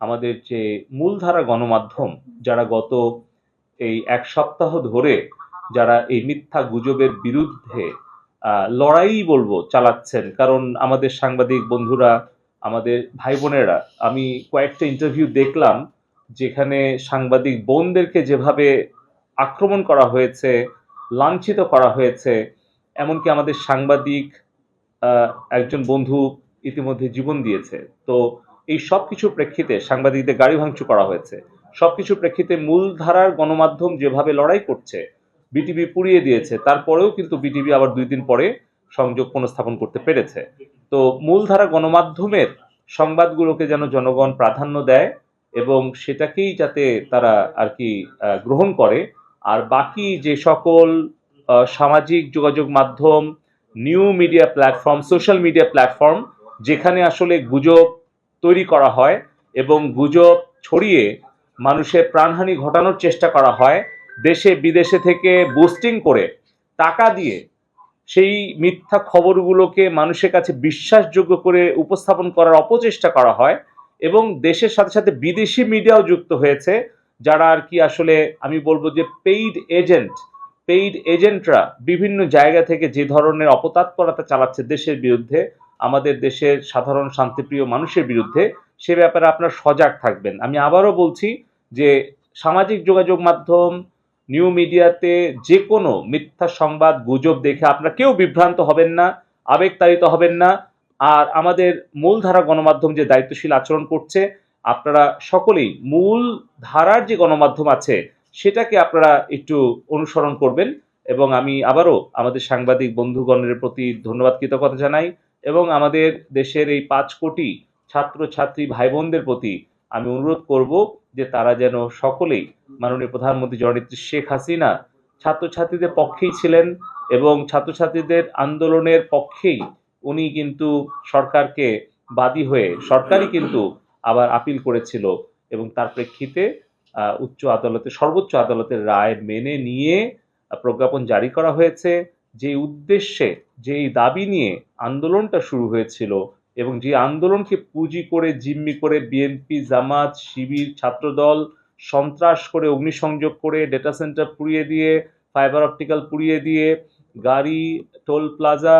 আমাদের যে মূলধারা গণমাধ্যম, যারা গত এই এক সপ্তাহ ধরে যারা এই মিথ্যা গুজবের বিরুদ্ধে লড়াই বলব চালাচ্ছেন। কারণ আমাদের সাংবাদিক বন্ধুরা, আমাদের ভাই বোনেরা আমি কয়েকটা ইন্টারভিউ দেখলাম যেখানে সাংবাদিক বোনদেরকে যেভাবে আক্রমণ করা হয়েছে, লাঞ্ছিত করা হয়েছে, এমনকি আমাদের সাংবাদিক একজন বন্ধু ইতিমধ্যে জীবন দিয়েছে। তো এই সব কিছুর প্রেক্ষিতে সাংবাদিকদের গাড়ি ভাঙচুর করা হয়েছে। সব কিছুর প্রেক্ষিতে মূলধারার গণমাধ্যম যেভাবে লড়াই করছে, বিটিভি পুড়িয়ে দিয়েছে, তারপরেও কিন্তু বিটিভি আবার দুই দিন পরে সংযোগ পুনঃস্থাপন করতে পেরেছে। তো মূলধারা গণমাধ্যমের সংবাদগুলোকে যেন জনগণ প্রাধান্য দেয় এবং সেটাকেই যাতে তারা আর কি গ্রহণ করে, আর বাকি যে সকল সামাজিক যোগাযোগ মাধ্যম, new media platform, social media platform, যেখানে আসলে গুজব তৈরি করা হয় এবং গুজব ছড়িয়ে মানুষের প্রাণহানি ঘটানোর চেষ্টা করা হয়, দেশে বিদেশে থেকে বুস্টিং করে টাকা দিয়ে সেই মিথ্যা খবরগুলোকে মানুষের কাছে বিশ্বাসযোগ্য করে উপস্থাপন করার অপচেষ্টা করা হয় এবং দেশের সাথে সাথে বিদেশি মিডিয়াও যুক্ত হয়েছে, যারা আর কি আসলে আমি বলব যে পেইড এজেন্ট পেইড এজেন্টরা বিভিন্ন জায়গা থেকে যে ধরনের অপতৎপরতা চালাচ্ছে দেশের বিরুদ্ধে আমাদের দেশের সাধারণ শান্তিপ্রিয় মানুষের বিরুদ্ধে, সে ব্যাপারে আপনার সজাগ থাকবেন। আমি আবারও বলছি যে সামাজিক যোগাযোগ মাধ্যম, নিউ মিডিয়াতে যে কোনো মিথ্যা সংবাদ, গুজব দেখে আপনারা কেউ বিভ্রান্ত হবেন না, আবেগতাড়িত হবেন না। আর আমাদের মূলধারা গণমাধ্যম যে দায়িত্বশীল আচরণ করছে, আপনারা সকলেই মূল ধারার যে গণমাধ্যম আছে, সেটাকে আপনারা একটু অনুসরণ করবেন। এবং আমি আবারও আমাদের সাংবাদিক বন্ধুগণের প্রতি ধন্যবাদ, কৃতজ্ঞতা জানাই। এবং আমাদের দেশের এই পাঁচ কোটি ছাত্র ছাত্রী ভাই বোনদের প্রতি আমি অনুরোধ করব যে তারা যেন সকলেই মাননীয় প্রধানমন্ত্রী জননেত্রী শেখ হাসিনা ছাত্রছাত্রীদের পক্ষেই ছিলেন এবং ছাত্রছাত্রীদের আন্দোলনের পক্ষেই উনি কিন্তু সরকারকে বাদী হয়ে, সরকারই কিন্তু আবার আপিল করেছিল এবং তার প্রেক্ষিতে উচ্চ আদালতে, সর্বোচ্চ আদালতের রায় মেনে নিয়ে প্রজ্ঞাপন জারি করা হয়েছে যে উদ্দেশ্যে যেই দাবি নিয়ে আন্দোলনটা শুরু হয়েছিল এবং যে আন্দোলনকে পুঁজি করে, জিম্মি করে বিএনপি জামাত, শিবির, ছাত্রদল সন্ত্রাস করে, অগ্নিসংযোগ করে ডেটা সেন্টার পুড়িয়ে দিয়ে ফাইবার অপটিক্যাল পুড়িয়ে দিয়ে, গাড়ি টোল প্লাজা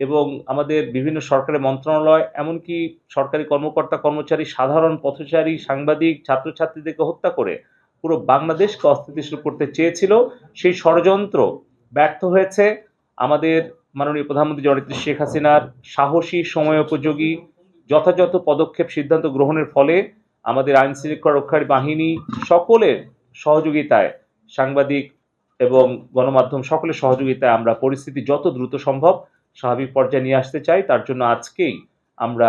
এবং আমাদের বিভিন্ন সরকারি মন্ত্রণালয়, এমনকি সরকারি কর্মকর্তা, কর্মচারী, সাধারণ পথচারী, সাংবাদিক, ছাত্রছাত্রীদেরকে হত্যা করে পুরো বাংলাদেশকে অস্থিতিশীল করতে চেয়েছিল। সেই ষড়যন্ত্র ব্যর্থ হয়েছে। আমাদের মাননীয় প্রধানমন্ত্রী জননেত্রী শেখ হাসিনার সাহসী, সময়োপযোগী, যথাযথ পদক্ষেপ, সিদ্ধান্ত গ্রহণের ফলে আমাদের আইন শৃঙ্খলা রক্ষাকারী বাহিনী সকলের সহযোগিতায় সাংবাদিক এবং গণমাধ্যম সকলের সহযোগিতায় আমরা পরিস্থিতি যত দ্রুত সম্ভব স্বাভাবিক পর্যায়ে নিয়ে আসতে চাই। তার জন্য আজকেই আমরা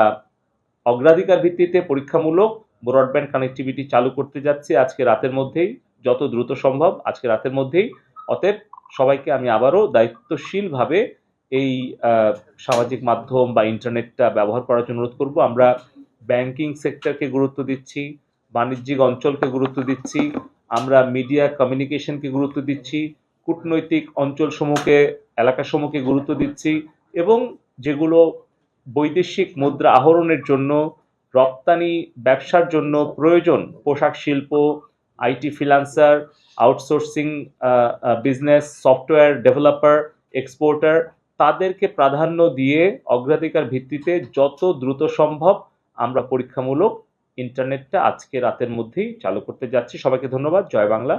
অগ্রাধিকার ভিত্তিতে পরীক্ষামূলক ব্রডব্যান্ড কানেক্টিভিটি চালু করতে যাচ্ছি। আজকে রাতের মধ্যেই যত দ্রুত সম্ভব, আজকে রাতের মধ্যেই। অতএব সবাইকে আমি আবারও দায়িত্বশীলভাবে এই সামাজিক মাধ্যম বা ইন্টারনেটটা ব্যবহার করার জন্য অনুরোধ করব। আমরা ব্যাংকিং সেক্টরকে গুরুত্ব দিচ্ছি, বাণিজ্যিক অঞ্চলকে গুরুত্ব দিচ্ছি, আমরা মিডিয়া কমিউনিকেশনকে গুরুত্ব দিচ্ছি, কূটনৈতিক অঞ্চলসমূহকে, এলাকাসমূহকে গুরুত্ব দিচ্ছি এবং যেগুলো বৈদেশিক মুদ্রা আহরণের জন্য, রপ্তানি ব্যবসার জন্য প্রয়োজন, পোশাক শিল্প IT freelancer outsourcing business, software developer, exporter তাদেরকে প্রাধান্য দিয়ে অগ্রাধিকার ভিত্তিতে যত দ্রুত সম্ভব আমরা পরীক্ষামূলক ইন্টারনেটটা আজকে রাতের মধ্যেই চালু করতে যাচ্ছি। সবাইকে ধন্যবাদ। জয় বাংলা।